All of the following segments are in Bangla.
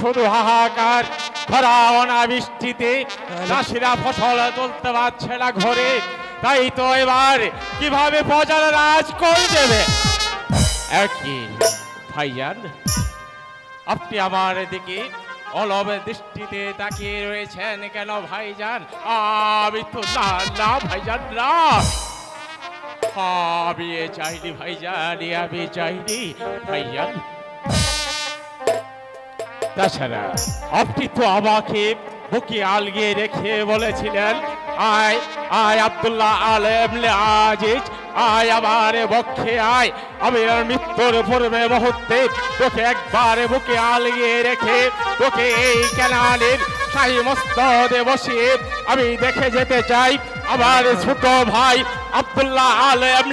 শুধু হাহাকার খরা অনাবৃষ্টিতে চাষিরা ফসল তুলতে পারছে না ঘরে। তাই তো এবার কীভাবে প্রজার রাজ করে দেবে? আপনি আমার দিকে অলব দৃষ্টিতে তাকিয়ে রয়েছেন কেন ভাইজান? আমি তো না না ভাইজান, না। আমি চাইনি ভাইজান আমি চাইনি ভাইজান। তাছাড়া আপনি তো আমাকে বুকে আলগিয়ে রেখে বলেছিলেন, আয় আয় আব্দুল্লাহ আলেম আজিজ, আয় আমার বক্ষে আয়। আমি আর মৃত্যুর পূর্বে মুহূর্তে তোকে একবার বুকে আলগিয়ে রেখে তোকে এই ক্যানালের শাহী মস্তদে বসিয়ে আমি দেখে যেতে চাই। আমার ছোট ভাই আব্দুল্লাহ আলেম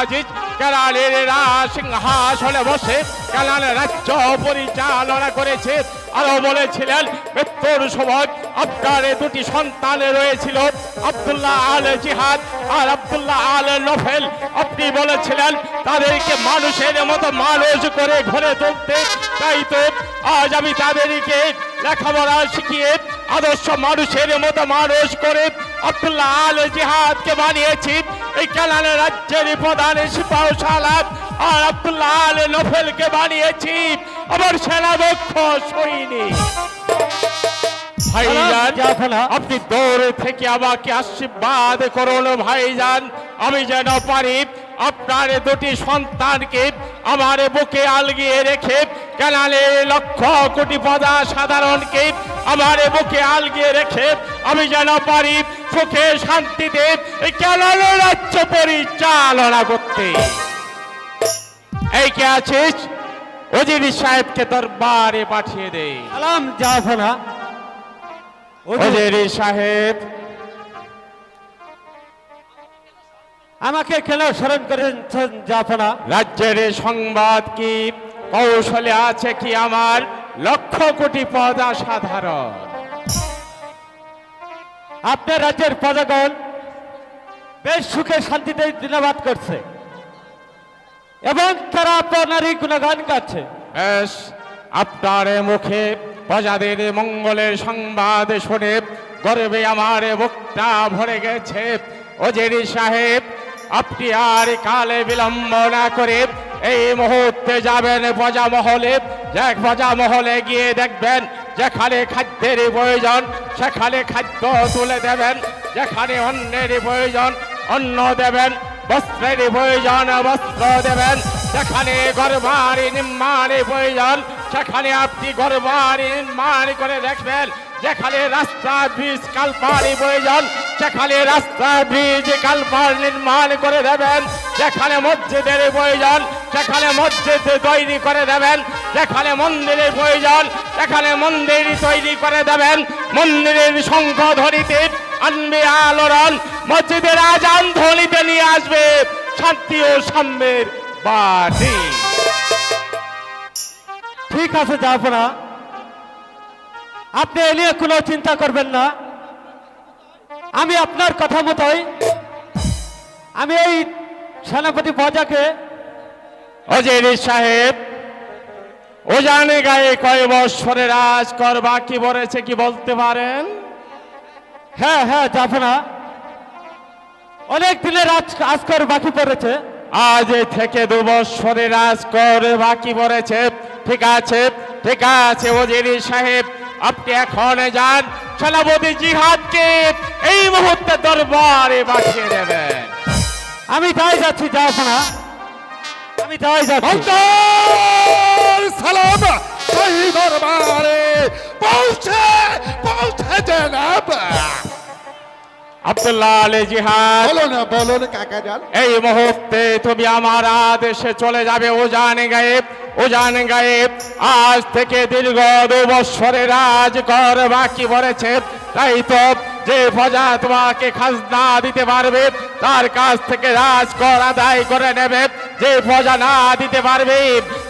আজিজ রাজ সিংহাসনে বসে ক্যানালের রাজ্য পরিচালনা করেছে। আরও বলেছিলেন, মৃত্যুর সময় আপনার দুটি সন্তান রয়েছিল, আব্দুল্লাহ আল জিহাদ আর আব্দুল্লাহ আল নফেল। আপনি বলেছিলেন, তাদেরকে মানুষের মতো মানুষ করে ঘরে তুলতে তাই তো আজ আমি তাদেরকে লেখাপড়া শিখিয়ে আদর্শ মানুষের মতো মানুষ করে আব্দুল্লাহ আল জিহাদকে বানিয়েছি। এই কেলানে রাজ্যের প্রধান সিপাহশালা আর আব্দুল্লাহ আল নফেলকে বানিয়েছি। আমার সেনা দক্ষ সৈনিক। ভাইজান। আপনি দৌড়ে থেকে আমাকে আশীর্বাদ করুন ভাইজান। আমি যেন পারি আপনার দুটি সন্তানকে আমার বুকে আলগিয়ে রেখে কেনালে লক্ষ কোটি পদা সাধারণকে আমার বুকে আলগিয়ে রেখে আমি যেন পারি সুখে শান্তিতে এই কেনালে রাজ্য পরিচালনা করতে। এই কে আছিস? ওজির সাহেবকে দরবারে পাঠিয়ে দেয় সালাম জাফনা ওজির সাহেব আমাকে কেন স্মরণ করেছেন জাফনা রাজ্যের সংবাদ কি? কৌশলে আছে কি আমার? লক্ষ কোটি পদা সাধারণ আপনার রাজ্যের প্রজাগণ বেশ সুখে শান্তিতে দিনাবাদ করছে। এবং তারা আপনারই গুণগান গাচ্ছে। বেশ আপনার মুখে প্রজাদের মঙ্গলের সংবাদ শুনে গর্বে আমার বুকটা ভরে গেছে। ওজেরি সাহেব আপনি আর কালে বিলম্ব না করে এই মুহূর্তে যাবেন প্রজা মহলে। প্রজা মহলে গিয়ে দেখবেন যেখানে খাদ্যের প্রয়োজন, সেখানে খাদ্য তুলে দেবেন। যেখানে অন্যের প্রয়োজন, অন্ন দেবেন। বস্ত্রের প্রয়োজন, বস্ত্র দেবেন। যেখানে গর্বারি নির্মাণের প্রয়োজন, সেখানে আপনি গর্বারি নির্মাণ করে দেখবেন যেখানে রাস্তা ব্রিজ কালপারি প্রয়োজন সেখানে রাস্তা ব্রিজ কালপার নির্মাণ করে দেবেন, যেখানে মসজিদের প্রয়োজন সেখানে মসজিদ তৈরি করে দেবেন, যেখানে মন্দিরের প্রয়োজন সেখানে মন্দির তৈরি করে দেবেন, মন্দিরের শঙ্খ ধরিতে আনবে আলোড়ন, মসজিদের আজান ধ্বনিতে নিয়ে আসবে শান্তি ও সাম্যের বাণী। ঠিক আছে জাফনা আপনি এ নিয়ে কোনো চিন্তা করবেন না। আমি আপনার কথা মতোই, আমি এই সেনাপতি প্রজাকে অজের সাহেব ও জানে গায়ে কয় বৎসরে রাজ কর বাকি বলেছে কি বলতে পারেন? হ্যাঁ হ্যাঁ জাফনা অনেক দিনের আজ আজকর বাকি পড়েছে। আজ থেকে দু বৎসরে রাজ কর বাকি পড়েছে। ঠিক আছে ঠিক আছে ওজির সাহেব। আপনি এখন যান। সেনাপতি জিহাদকে এই মুহূর্তে দরবারে পাঠিয়ে দেবেন আমি তাই যাচ্ছি জাফনা আমি তাই যাচ্ছি। সালাম সেই দরবারে পৌঁছে পৌঁছে জনাব। আব্দুল্লাহ আলী জিহাদ। বলুন বলুন কাকা যান এই মুহূর্তে তুমি আমার আদেশে চলে যাবে ওজান গায়েব ওজান গায়েব। আজ থেকে দীর্ঘ দু বৎসরে রাজকর বাকি পড়েছে। তাই তো যে প্রজা তোমাকে খাজনা দিতে পারবে তার কাছ থেকে রাজকর আদায় করে নেবে। যে প্রজা না দিতে পারবে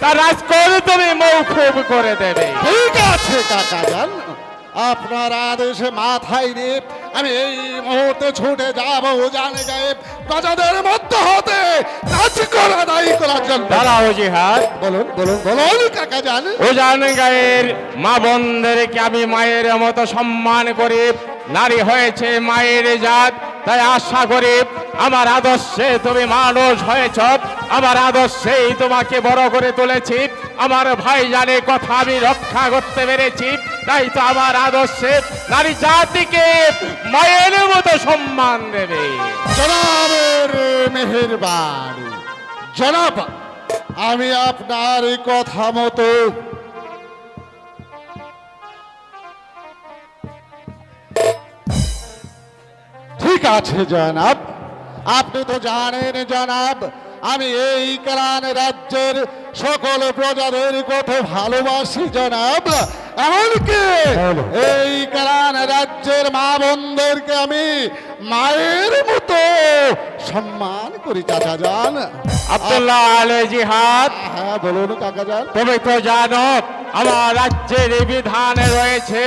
তার রাজকর তুমি মৌকুব করে দেবে। ঠিক আছে কাকা যান আপনার আদেশে মাথায় নিয়ে আমি এই মুহূর্তে ছুটে যাব জানে গায়ে প্রজাদের মধ্যে হতে কাজ করা দায়ী করার জন্য। দাঁড়াও জিহাদ। বলুন বলুন বলুন কাকা জান। ও জানে গায়ের মা বোনদেরকে আমি মায়ের মতো সম্মান করি। নারী হয়েছে মায়ের জাত। তাই আশা করি আমার আদর্শে তুমি মানুষ হয়েছ, আমার আদর্শেই তোমাকে বড় করে তুলেছি। আমার ভাই জানে কথা আমি রক্ষা করতে পেরেছি, তাই তো আমার আদর্শে নারী জাতিকে মায়ের মতো সম্মান দেবে। জনাবের মেহেরবানি। জনাব, আমি আপনার কথা মতো আছে জনাব। আপনি তো জানেন জনাব আমি এই কারান রাজ্যের সকল প্রজাদের কত ভালোবাসি জনাব। এমনকি এই কারান রাজ্যের মা বোনদেরকে আমি মায়ের মতো সম্মান করি চাচা যান আব্দুল্লাহ আলে জিহাদ। হ্যাঁ বলুন কাকা যান তুমি তো জানো আমার রাজ্যের বিধানে রয়েছে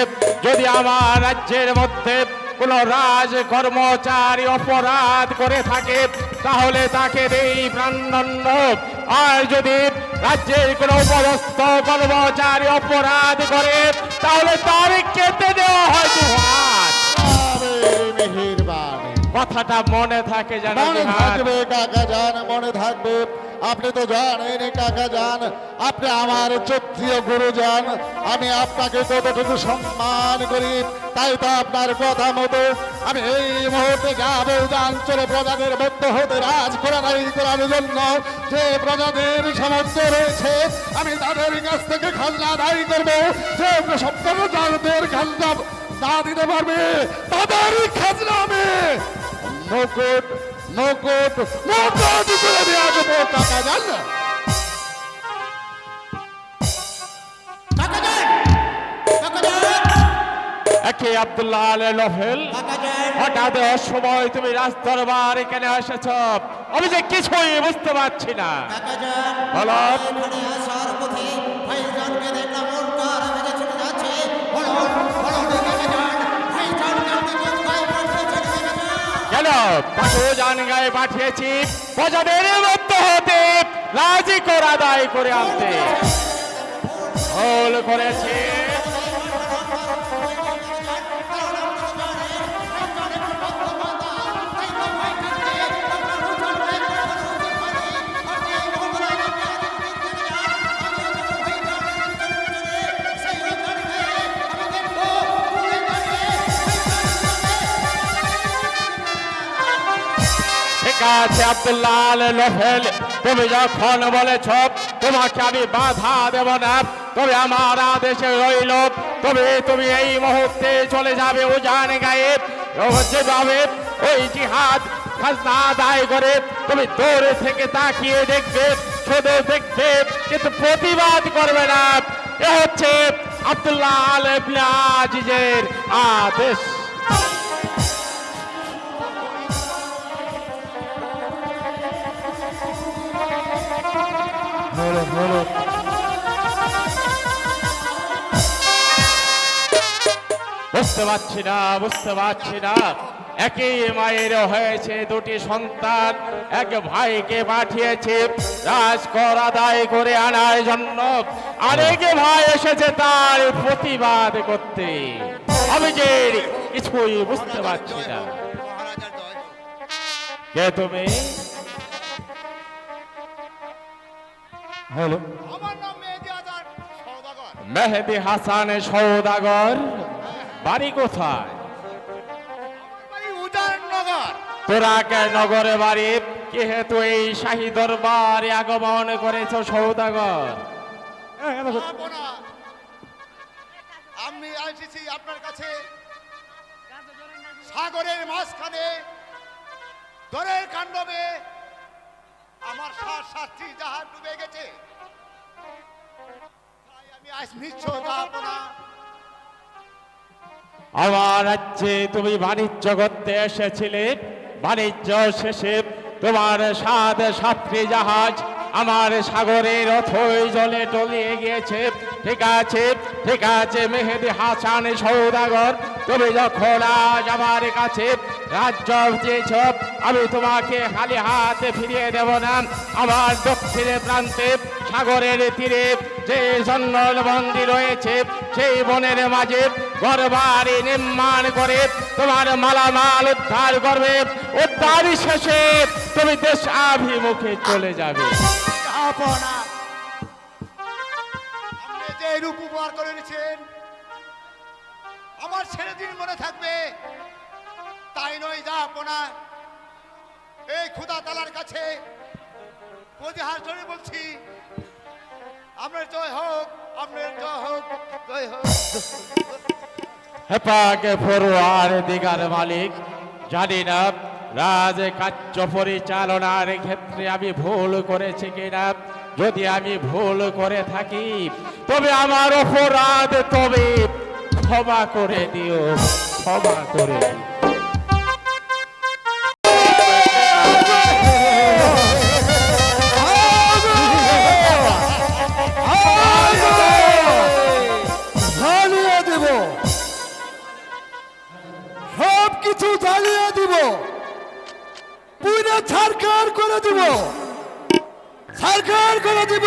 যদি আমার রাজ্যের মধ্যে কোন রাজ কর্মচারী অপরাধ করে থাকে তাহলে তাকে দেই প্রাণদণ্ড। আর যদি রাজ্যের কোন উপরস্থ কর্মচারী অপরাধ করে তাহলে তার কেটে দেওয়া হয় কথাটা মনে থাকে জানো মনে থাকবে কাকা যান মনে থাকবে। আপনি তো জানেন, কাকা যান আপনি আমার চক্ষীয় গুরু যান আমি আপনাকে কতটুকু সম্মান করি, তাই তো আপনার কথা মতো আমি এই মুহূর্তে যাব অঞ্চলে প্রজাদের মধ্য হতে, রাজ করাই করার জন্য। যে প্রজাদের সামর্থ্য রয়েছে, আমি তাদের কাছ থেকে খাজনা আদায় করব। যে সব প্রজাদের খাজনা না দিতে পারবে, তাদের খাজনা আমি মুকুট মুকুট করে দিয়ে আসব টাকা জান না? একে আব্দুল্লাহ আলে নফেল হঠাৎ অসময় তুমি রাজদরবার এখানে এসেছ। আমি যে কিছুই বুঝতে পারছি না। বলো। যান কেন জান গায়ে পাঠিয়েছি। প্রজাদের মধ্য হতে, রাজি করা দায় করে আনতে। ভুল করেছি। ঠিক আছে আব্দুল্লাহ আল তুমি যখন বলেছ, তোমাকে আমি বাধা দেব না। তবে আমার আদেশে রইল, তবে তুমি এই মুহূর্তে চলে যাবে ও উজান গায়ে। যেভাবে ওই জিহাদ খাজনা আদায় করে তুমি দূরে থেকে তাকিয়ে দেখবে, শুধু দেখবে, কিন্তু প্রতিবাদ করবে না। এ হচ্ছে আব্দুল্লাহ আল আজিজের আদেশ। বুঝতে পারছি না, বুঝতে পারছি না। একই মায়ের হয়েছে দুটি সন্তান, এক ভাইকে পাঠিয়েছে। রাজকর আদায় করে আনার জন্য আরেক ভাই এসেছে তার প্রতিবাদ করতে। আমি যে কিছুই বুঝতে পারছি না। কে তুমি? হ্যালো আমার নাম মেহেদি আজাদ সওদাগর। মেহেদি হাসান সৌদাগর বাড়ি কোথায়? আমার বাড়ি তোরা কে নগরে বাড়ি? যেহেতু এই শাহী দরবারে আগমন করেছ সৌদাগর আমি এসেছি আপনার কাছে। সাগরের মাঝখানে দরের কাণ্ডবে। আমার সাত সাতটি জাহাজ গেছে আমার রাজ্যে তুমি বাণিজ্য করতে এসেছিলে। বাণিজ্য শেষে তোমার সাত সাতটি জাহাজ আমার সাগরের অথই জলে টলিয়ে গিয়েছে। ঠিক আছে ঠিক আছে, মেহেদি হাসান সৌদাগর, তুমি যখন আজ আমার কাছে রাজ্য চেয়েছ আমি তোমাকে খালি হাতে ফিরিয়ে দেব না। আমার দক্ষিণে প্রান্তে, সাগরের তীরে যে জন্নল রয়েছে, সেই বনের মাঝে ঘরবাড়ি নির্মাণ করে তোমার মালামাল উদ্ধার করবে। উদ্ধার শেষে তুমি দেশ আভিমুখে চলে যাবে। যে রূপ উপহার করে আমার দিন মনে থাকবে। তাই নয় যা আপনা এই খুদা তালার কাছে প্রতিহার ধরে বলছি, আপনার জয় হোক, আপনার জয় হোক জয় হোক। হেপাকে ফরোয়ার দিগার মালিক, জানি না রাজ কার্য পরিচালনার ক্ষেত্রে আমি ভুল করেছি কিনা। যদি আমি ভুল করে থাকি, তবে আমার অপরাধ তবে ক্ষমা করে দিও, ক্ষমা করে দিও। পুরো সরকার করে দিব। সরকার করে দিব।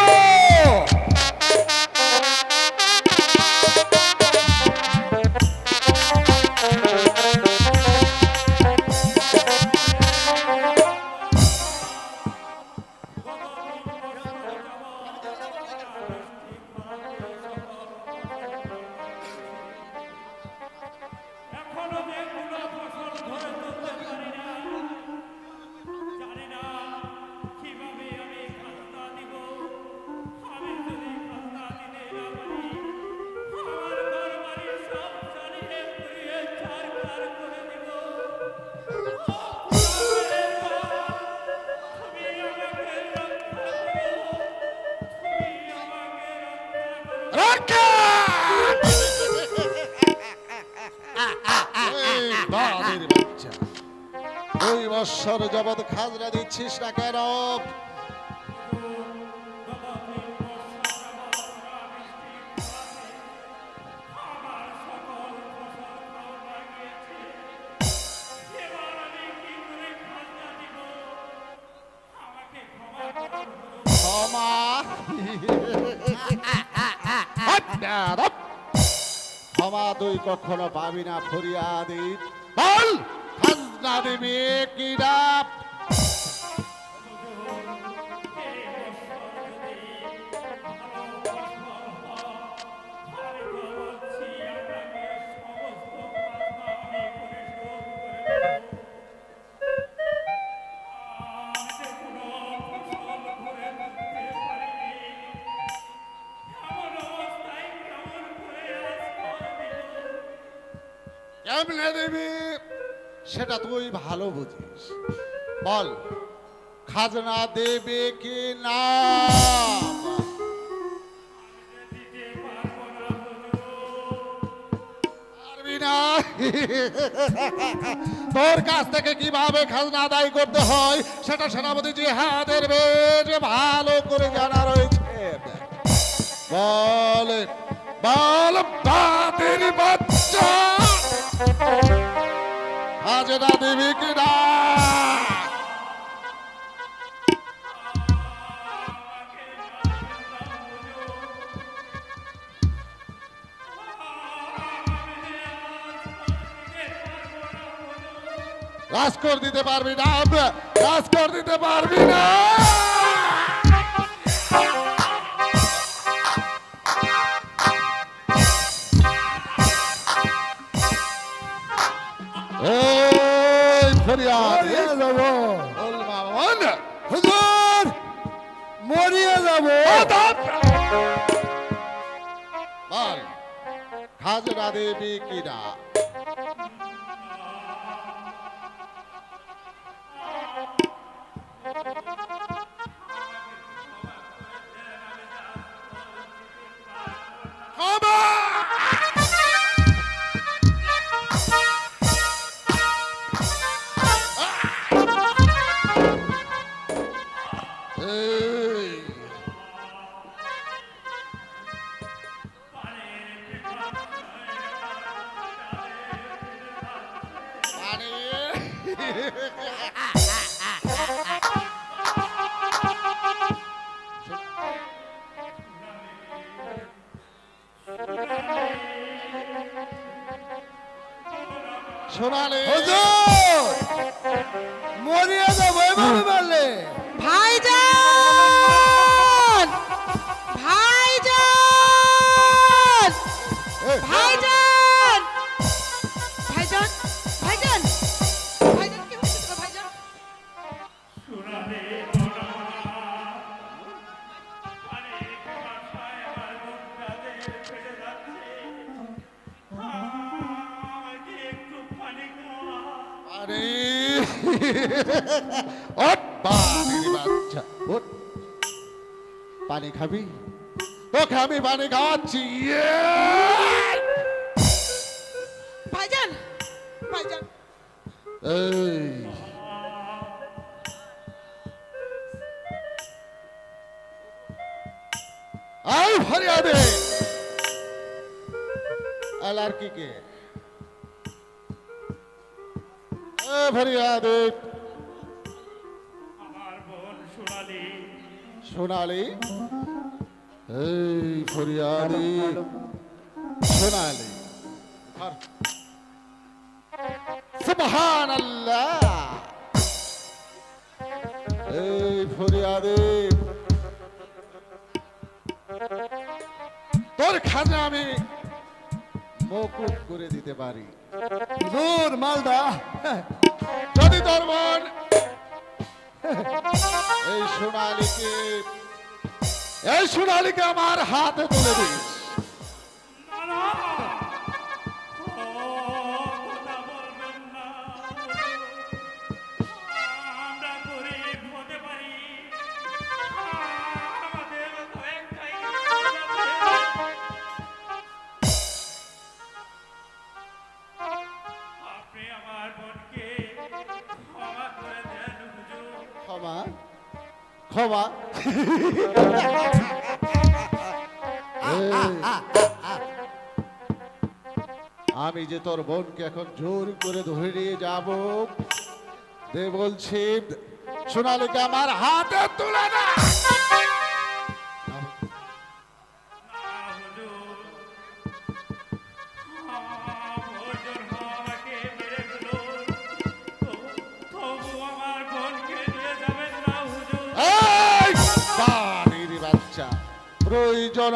বৎসর জগৎ খাজরা দিচ্ছিস না কেন কখনো পাবি না ফরিয়াদি। বল। খাজনা দিবি কি না কেমনে দিবি সেটা তুই ভালো বুঝিস। বল, খাজনা দেবে কি না? তোর কাছ থেকে কীভাবে খাজনা আদায় করতে হয়, সেটা সেনাপতি জিহাদের বেশ ভালো করে জানা রয়েছে। বল বল বাদের বাচ্চা। খাজনা দিবি কি না রাজকর দিতে পারবি না রাজকর দিতে পারবি না। এই ফরিয়াদ হুজুর মরিয়ে যাব। বল খাজনা দেবি কি না ক্ষমা! সোনালি। তোকে আমি পানি খাওয়াচ্ছি! ভাইজান! ভাইজান! এই। আই ফরিয়াদে। আলার কি কে? এ ফরিয়াদে। আমার বোন সোনালি। সোনালি? এই ফরিয়াদি। সোনালি সুবহান এই ফরিয়াদি। তোর খাজা আমি মকুব করে দিতে পারি। হুজুর, মালদা। যদি তোর এই সোনালীকে এই সোনালীকে আমার হাতে তুলে দিস না না আমি যে তোর বোনকে এখন জোর করে ধরে নিয়ে যাব, দে বলছি, সোনালীকে আমার হাতে তুলে না না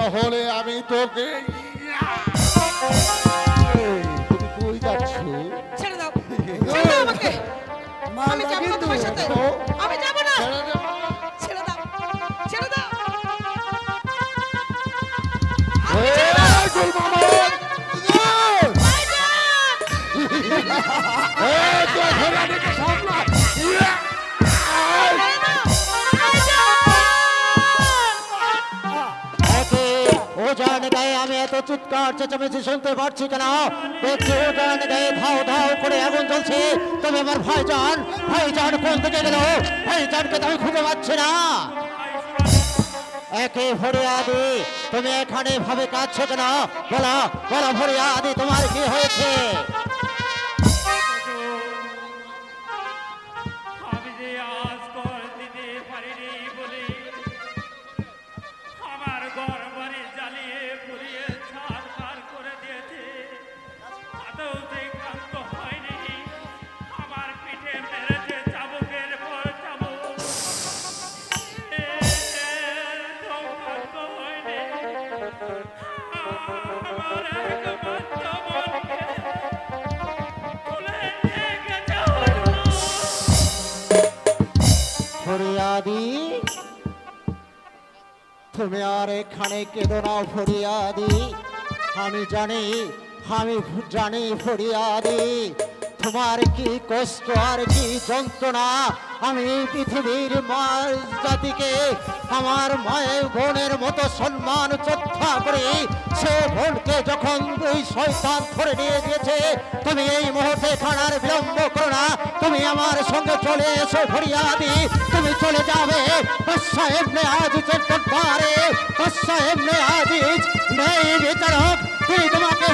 হুজুর হুজুর আমাকে ছেড়ে দাও আমাকে আমি যাব না তোমার সাথে। আমি যাব না। ছেড়ে দাও। ছেড়ে দাও। এই, ওজান গায়ে আমি এত চিৎকার চেঁচামেচি শুনতে পারছি কেন? দেখছি ওজান গায়ে ধাও ধাও করে আগুন জ্বলছে। তবে আমার ভাইজান ভাইজান কোন থেকে গেল? ভাইজানকে তো আমি খুঁজে পাচ্ছি না। একে ফরিয়াদি, তুমি এখানে ভাবে কাঁদছো কেন? বলো বলো ভরে আদি তোমার কি হয়েছে? তুমি আর এখানে কেঁদো না ফরিয়াদি। আমি জানি আমি জানি ফরিয়াদি। তোমার কি কষ্ট আর কি যন্ত্রণা? আমি পৃথিবীর মা জাতিকে, আমার মায়ের বোনের মতো সম্মান শ্রদ্ধা করে সে বোনকে যখন ওই শয়তান ধরে নিয়ে গিয়েছে, তুমি এই মুহূর্তে খানার বিলম্ব করো না। তুমি আমার সঙ্গে চলে এসো ফরিয়াদি। চলে যাবে। বাদশাহ এমনি আজিজের দরবারে বাদশাহ এমনি আজিজ নেই বিচারক। তিনি তোমাকে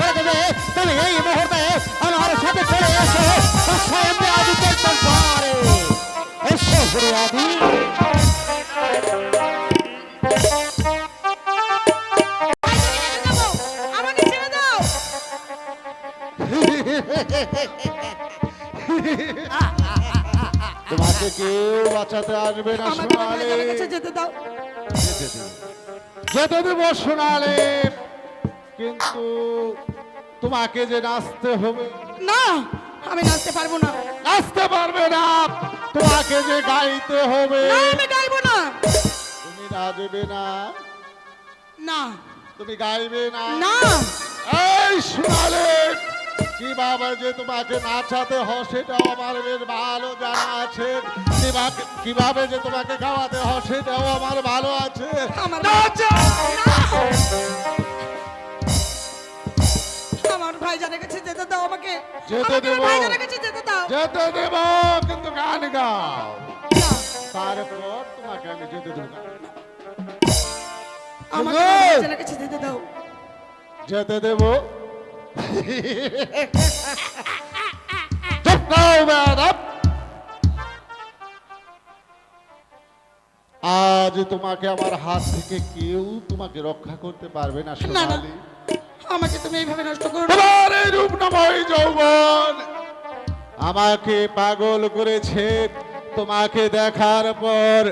করে দেবে। তুমি এই মুহূর্তে আমার সাথে চলে এসো। বাদশাহ এমনি Hehehehe কেউ বাঁচাতে আসবে না সোনালি। যেতে দাও। যেতে দেব সোনালি। কিন্তু তোমাকে যে নাচতে হবে না আমি নাচতে পারব না। নাচতে পারবে না। তোমাকে যে গাইতে হবে না আমি গাইবো না। তুমি নাচবে না। না। তুমি গাইবে না। না। এই সোনালি কীভাবে যে তোমাকে নাচাতে হয় সেটাও আমার বেশ ভালো জানা আছে। কীভাবে যে তোমাকে সেটাও আমার ভালো আছে। আমার নাচো! ভাইজানের কাছে যেতে দাও আমাকে। যেতে দেবো। যেতে দেব কিন্তু গান গাও। তারপর তোমাকে আমি যেতে দেবো। না। আমাকে আমার যেতে দাও। যেতে দেব। চুপ করো, ম্যাডাম। আজ তোমাকে আমার হাত থেকে কেউ তোমাকে রক্ষা করতে পারবে না সোনালি। আমাকে তুমি এইভাবে নষ্ট করো তোমার এই রূপনাময় যৌবন। আমাকে পাগল করেছে তোমাকে দেখার পর।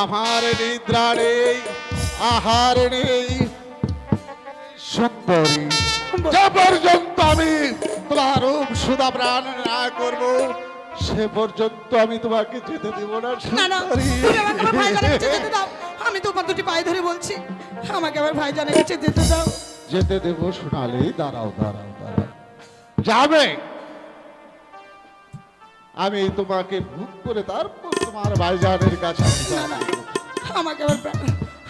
আমার নিদ্রা নেই আহার নেই। সুন্দরী। যে পর্যন্ত আমি তোমার রূপ সুদা প্রাণ না করব সে পর্যন্ত আমি তোমাকে যেতে দেব না আমি তোমার দুটি পায়ে ধরে বলছি আমাকে আমার ভাইজানের কাছে যেতে দাও। যেতে দেব সোনালি দাঁড়াও দাঁড়াও দাঁড়াও। যাবে। আমি তোমাকে ভুল করে তারপর তোমার ভাইজানের কাছে আমাকে আমার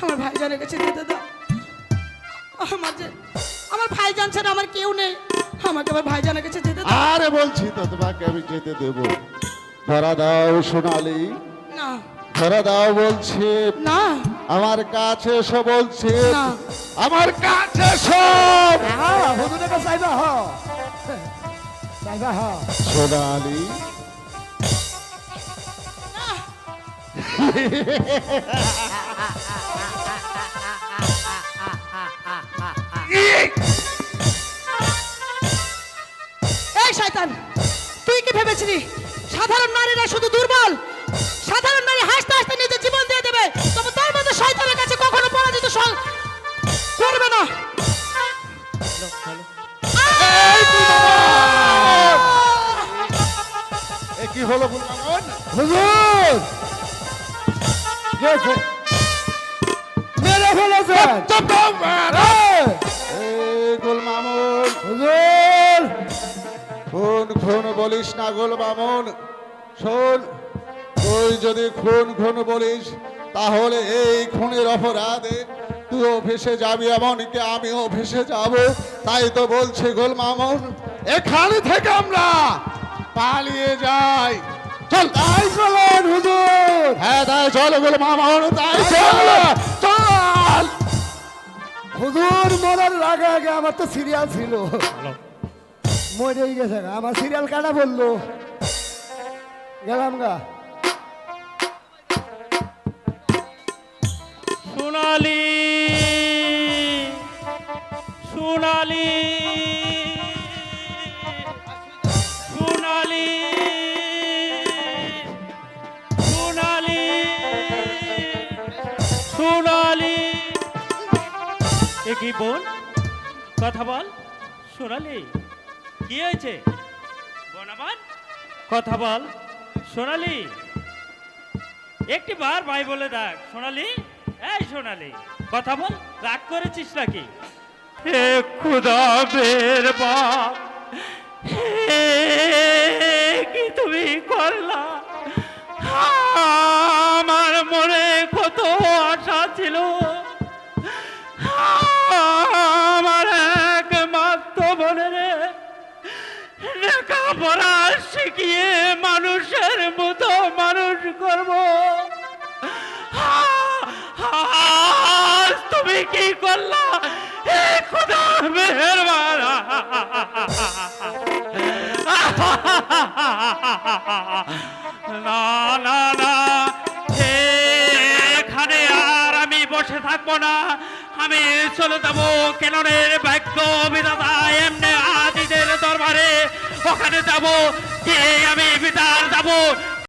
আমার ভাইজানের কাছে যেতে দাও। আমার যে আমার ভাইজান ছাড়া আমার কেউ নেই। আমাকে আমার ভাইজানের কাছে যেতে দাও। আরে বলছি তো তোমাকে আমি যেতে দেব। ধরা দাও সোনালি। না। ধরা দাও বলছি। না। আমার কাছে এসো বলছি। না। আমার কাছে সব হ্যাঁ হুজুরের কাছে যাইবা হ যাইবা হ সোনালি। এই শয়তান তুই কি ভেবেছিলি? সাধারণ নারীরা শুধু দুর্বল? সাধারণ নারী হাসতে হাসতে নিজের জীবন দিয়ে দেবে? তবে তোর মতো শয়তানের কাছে কখনো পরাজিত সল করবে না। কি হলো হুজুর! মেরে ফেলেছেন। এই গুলমামন হুজুর! খুন খুন বলিস না গোল মামুন। শোন তুই যদি খুন খুন বলিস তাহলে এই খুনের অপরাধে তুইও ভেসে যাবি এমনকি আমিও ভেসে যাব। তাই তো বলছে গোল মামুন এখানে থেকে আমরা পালিয়ে যাই। চল। তাই চলেন হুজুর! হ্যাঁ তাই চল গোল মামুন তাই চল। হুজুর মরার আগে আগে আমার তো সিরিয়াল ছিল। মরেই গেছে। আমার সিরিয়াল কাটা বলল? গেলাম গা। সোনালি সোনালি। এ কি বোন? কথা বল। সোনালি কি হয়েছে? বোন আমার কথা বল। সোনালি একটি বার ভাই বলে দেখ। সোনালি এই সোনালি কথা বল। রাগ করেছিস নাকি? হে খুদা বের বাপ হে লেখাপড়া শিখিয়ে মানুষের মতো মানুষ করব। তুমি কি করলা? খুদা, মেহরবান। না না না, এখানে আর আমি বসে থাকব না। আমি চলে যাব কেননের ভাগ্য বিধাতা যাব যে আমি বিতার যাব।